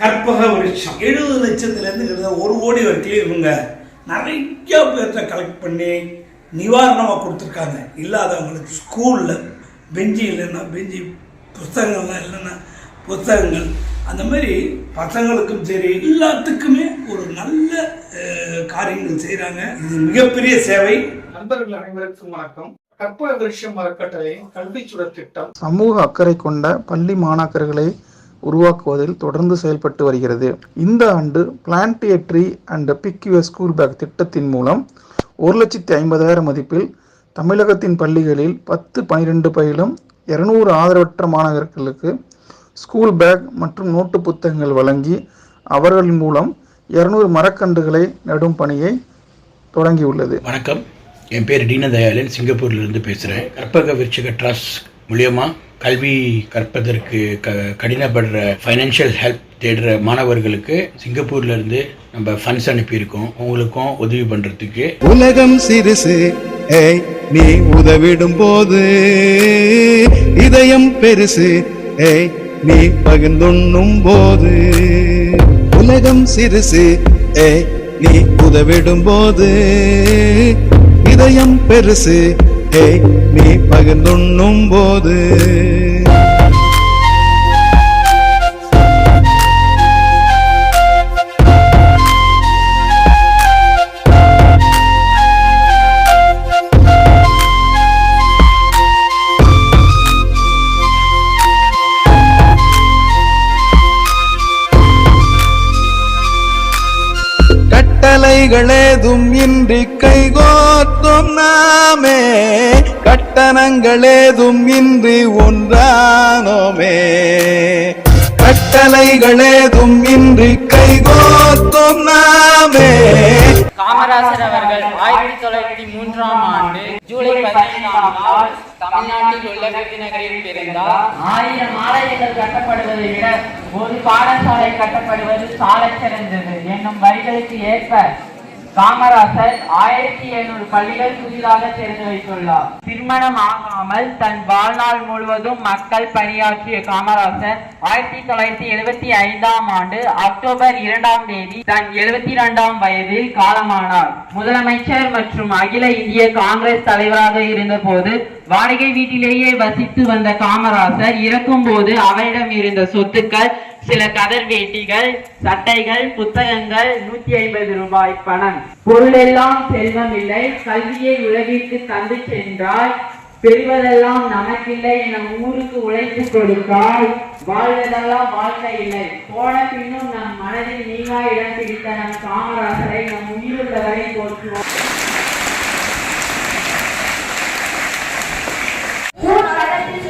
கற்பக விருட்சம். எழுபது லட்சத்துலேருந்து கிட்டத்தட்ட ஒரு கோடி வரைக்கும் இவங்க நிறைய பேர்த்த கலெக்ட் பண்ணி நிவாரணமாக கொடுத்துருக்காங்க. இல்லாதவங்களுக்கு ஸ்கூலில் பெஞ்சு இல்லைன்னா பெஞ்சு புஸ்தகங்கள்லாம் இல்லைன்னா புஸ்தகங்கள் அந்த மாதிரி பசங்களுக்கும் சரி எல்லாத்துக்குமே ஒரு நல்ல காரியங்கள் செய்கிறாங்க இது மிகப்பெரிய சேவை. நண்பர்கள் அனைவருக்கும் வணக்கம். கற்பக விருஷம் அறக்கட்டளையின் கல்வி சுடர் திட்டம். சமூக அக்கறை கொண்ட பள்ளி மாணாக்கர்களை உருவாக்குவதில் தொடர்ந்து செயல்பட்டு வருகிறது. இந்த ஆண்டு plant a tree and pick you school bag திட்டத்தின் மூலம் ஒரு லட்சத்தி ஐம்பதாயிரம் மதிப்பில் தமிழகத்தின் பள்ளிகளில் பத்து பனிரெண்டு பயிலும் இருநூறு ஆதரவற்ற மாணவர்களுக்கு ஸ்கூல் பேக் மற்றும் நோட்டு புத்தகங்கள் வழங்கி அவர்களின் மூலம் இருநூறு மரக்கன்றுகளை நடும் பணியை தொடங்கியுள்ளது. வணக்கம். என் பேர் தீனதயாளன் சிங்கப்பூர்லேருந்து பேசுகிறேன் கற்பக விருட்சக ட்ரஸ்ட் மூலியமாக கல்வி கற்பதற்கு க கடினப்படுற ஃபைனான்ஷியல் ஹெல்ப் தேடுற மாணவர்களுக்கு சிங்கப்பூர்ல இருந்து நம்ம ஃபண்ட்ஸ் அனுப்பியிருக்கோம். உங்களுக்கும் உதவி பண்றதுக்கு. உலகம் சிறுசு. ஏய் நீ உதவிடும் போது இதயம் பெருசு. ஏய் நீ பகிர்ந்துண்ணும் போது. உலகம் சிறுசு. ஏய் நீ உதவிடும் போது இதயம் பெருசு. நீ பகிர்ந்துண்ணும் போது கட்டளைகளேதும் இன்றி கைகோத்தும் நாமே. கட்டணங்களேதும் இன்றி ஒன்றானோமே. கட்டளைகளேதும் இன்றி கைகோத்தும் நாமே. காமராசர் அவர்கள் ஆயிரத்தி தொள்ளாயிரத்தி மூன்றாம் ஆண்டு ஜூலை பதினைந்தாம் நாள் தமிழ்நாட்டில் உள்ள விருதுநகரில் பிறந்தார். ஆயிரம் ஆலயங்கள் கட்டப்படுவதை விட ஒரு பாடசாலை கட்டப்படுவது சிறந்தது என்னும் வரிகளுக்கு ஏற்ப காமராசர் ஆயிரத்தி எழுநூறு பள்ளிகள் புதிதாக திறந்து வைத்துள்ளார். திருமணம் ஆகாமல் தன் வாழ்நாள் முழுவதும் மக்கள் பணியாற்றிய காமராசர் ஆயிரத்தி தொள்ளாயிரத்தி எழுபத்தி ஐந்தாம் ஆண்டு அக்டோபர் இரண்டாம் தேதி தன் எழுபத்தி இரண்டாம் வயதில் காலமானார். முதலமைச்சர் மற்றும் அகில இந்திய காங்கிரஸ் தலைவராக இருந்தபோது வாடகை வீட்டிலேயே வசித்து வந்த காமராசர் இறக்கும் போது அவரிடம் இருந்த சொத்துக்கள் சில கதர் வேட்டிகள் சட்டைகள் புத்தகங்கள் நூத்தி ஐம்பது ரூபாய் பணம். பொருளெல்லாம் செல்வம் இல்லை கல்வியை உலகிற்கு தந்து சென்றால் பெறுவதெல்லாம் நமக்கில்லை என ஊருக்கு உழைத்து கொடுத்தால் வாழ்வதெல்லாம் வாழ்க்கை இல்லை. போன பின்னும் நம் மனதில் நீங்கா இடம் பிடித்த நம் காமராசரை நம் உயிருள்ளவரை போற்றுவோம். ஊர்வலத்தில்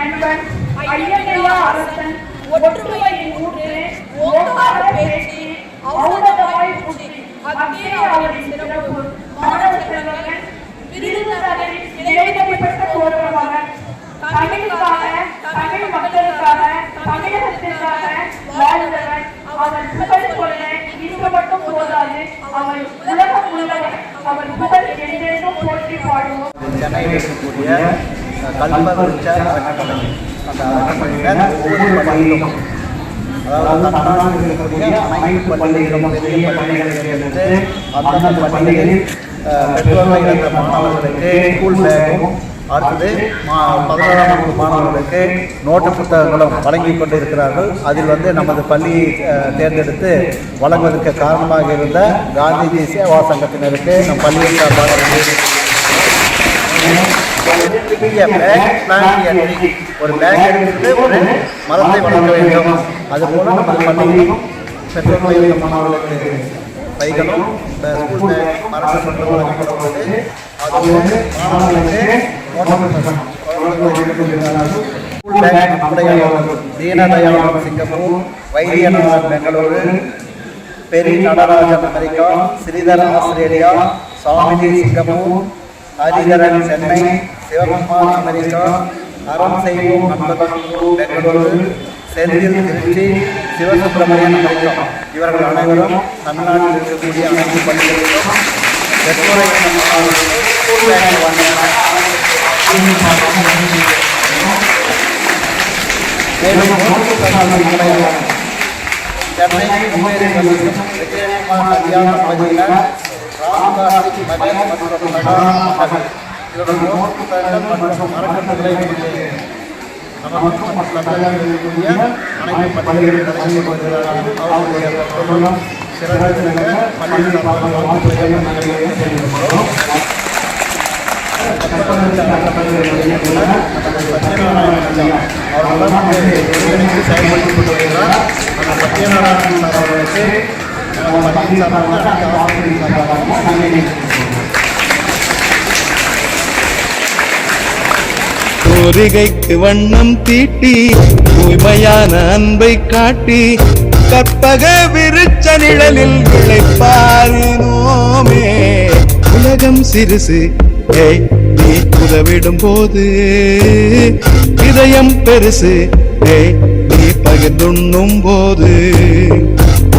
நண்பன், ஐயனையா அரசன், ஒற்றுமையின் ஊற்று, ஓங்கார பேச்சு, ஔடதவாய் புத்தி, அத்தே அவரின் சிறப்பு, மாணவ செல்வங்கள், விருதுநகரில் இடைவெளிப்பட்ட ஒரு மகன், தமிழுக்காக, தமிழ் மக்களுக்காக, தமிழகத்திற்காக வாழ்ந்தவன், அவன் புகழ் சொல்ல இங்கு மட்டும் போதாது அவன் உலகம் முழுவதும் அவன் புகழ் என்றென்றும் போற்றி பாடுவோம் சென்னையில் இருக்கக்கூடிய அஹ், அறக்கட்டளை அந்த அறக்கட்டளையில ஒவ்வொரு பள்ளியிலும் அதாவது தமிழ்நாட்டில் இருக்கக்கூடிய அனைத்து பள்ளிகளிலும் பெரிய அந்தந்த பள்ளிகளில் பெற்றோர்கள் இருக்கிற மாணவர்களுக்கு ஸ்கூல் பேக்கும் அடுத்தது மா பதினோராம் வகுப்பு மாணவர்களுக்கு நோட்டு புத்தகங்களும் வழங்கி கொண்டிருக்கிறார்கள் அதில் வந்து நமது பள்ளியை தேர்ந்தெடுத்து வழங்குவதற்கு காரணமாக இருந்த காந்திஜி சேவா சங்கத்தினருக்கு நம் பள்ளியை சார்பாக எங்கள் பெரிய பேக் ஒரு பேக் எடுத்துட்டு ஒரு மரத்தை வளர்க்க வேண்டும். அதுபோல நம்ம பள்ளியில் பெற்றோர் இருக்க மாணவர்களுக்கு பைகளும் இந்த ஸ்கூல் பேக் மாணவர்களுக்கு note Deenadayalan Singapore Vaidyanathan Bengaluru Peri Natarajan America Sridhar Australia Samini Singapore Hariharan Chennai Sivakumar America Aram Seivom Nanbargal Bengaluru Senthil Tiruchi Sivasubramanian America இவர்கள் அனைவரும் தமிழ்நாட்டில் இருக்கக்கூடிய அனைத்து பள்ளிகளிலும் பெற்றோரை ஸ்கூல் பேக் சென்னை குமரி விஜயகுமார் கல்யாண பகுதியில் மற்றும் அறக்கட்டளை நமக்கும் தமிழகத்திற்குரிய அனைத்து பள்ளிகளில் நடந்து கொண்டிருக்கிறார்கள் அவர்களுடைய பெற்றோர்களும் சிறந்த பள்ளி சார்பாக நாங்கள் தெரிவிக்கிறோம் அவர்களுடன் செயல்பட்டு கொண்டு அந்த சத்யநாராயணன் அவர்களுக்கு நமது கோரிகைக்கு வண்ணம் தீட்டி தூய்மையான அன்பை காட்டி கற்பக விருச்ச நிழலில் விளைப்பாரினோமே. உலகம் சிறுசு நீ உதவிடும் போது. இதயம் பெருசு நீ பகிர்ந்துண்ணும் போது.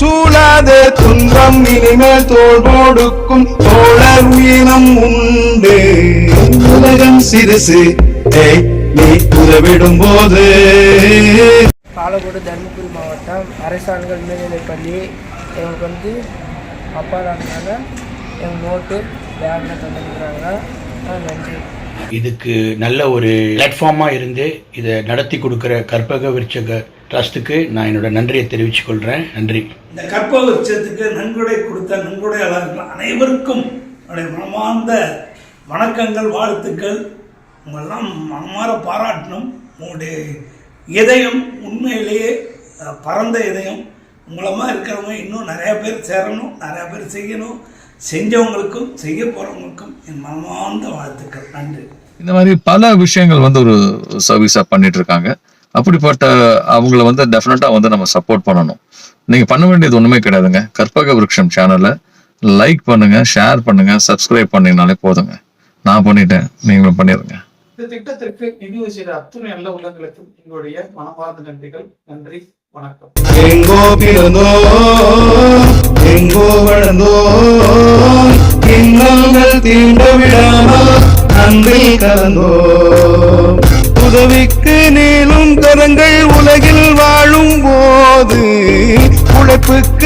சூழாதே துன்பம் இனிமேல் தோல் போடுக்கும். தோழர் உயிரம் உண்டு. உலகம் சிறுசு. நீ உதவிடும் போது பாலக்கோடு தருமபுரி மாவட்டம் அரசாண்கள் மேல்நிலைப்பள்ளி எங்களுக்கு வந்து அப்பா இல்லாதனால எங்கள் நோட்டு பேக்கில் தந்துருக்குறாங்க நன்றி. இதுக்கு நல்ல ஒரு பிளாட்ஃபார்மாக இருந்து இதை நடத்தி கொடுக்குற கற்பக விருட்சக ட்ரஸ்ட்டுக்கு நான் என்னோட நன்றியை தெரிவித்துக் கொள்கிறேன் நன்றி. இந்த கற்பக விருட்சத்துக்கு நன்கொடை கொடுத்த நன்கொடையாளர்கள் அனைவருக்கும் என்னுடைய மனமார்ந்த வணக்கங்கள் வாழ்த்துக்கள். உங்களெல்லாம் மனமாற பாராட்டணும். உங்களுடைய இதயம் உண்மையிலேயே பரந்த இதயம். உங்களமாக இருக்கிறவங்க இன்னும் நிறையா பேர் சேரணும் நிறையா பேர் செய்யணும். செஞ்சவங்களுக்கும் செய்ய போகிறவங்களுக்கும் என் மனமார்ந்த வாழ்த்துக்கள். நன்றி. இந்த மாதிரி பல விஷயங்கள் வந்து ஒரு சர்வீஸா பண்ணிட்டு இருக்காங்க அப்படிப்பட்ட அவங்கள வந்து டெஃபினட்டா வந்து நம்ம சப்போர்ட் பண்ணணும். நீங்க பண்ண வேண்டியது ஒண்ணுமே கிடையாதுங்க. கற்பக விருட்சம் சேனலை லைக் பண்ணுங்க ஷேர் பண்ணுங்க சப்ஸ்கிரைப் பண்ணீங்கனாலே போதுங்க. நான் பண்ணிட்டேன் நீங்களும் பண்ணிடுங்க இந்த திட்டத்திற்கு நிதி செய்த அத்துணை நல்ல உள்ளங்களுக்கும் எங்களுடைய மனமார்ந்த நன்றிகள். நன்றி. வணக்கம். எங்கோ பிறந்தோ எங்கோ வளர்ந்தோ இன்னங்கள் தீண்ட விடாமல் அன்பில் கலந்தோ. உதவிக்கு நீளும் கரங்கள் உலகில் வாழும் போது உழைப்புக்கு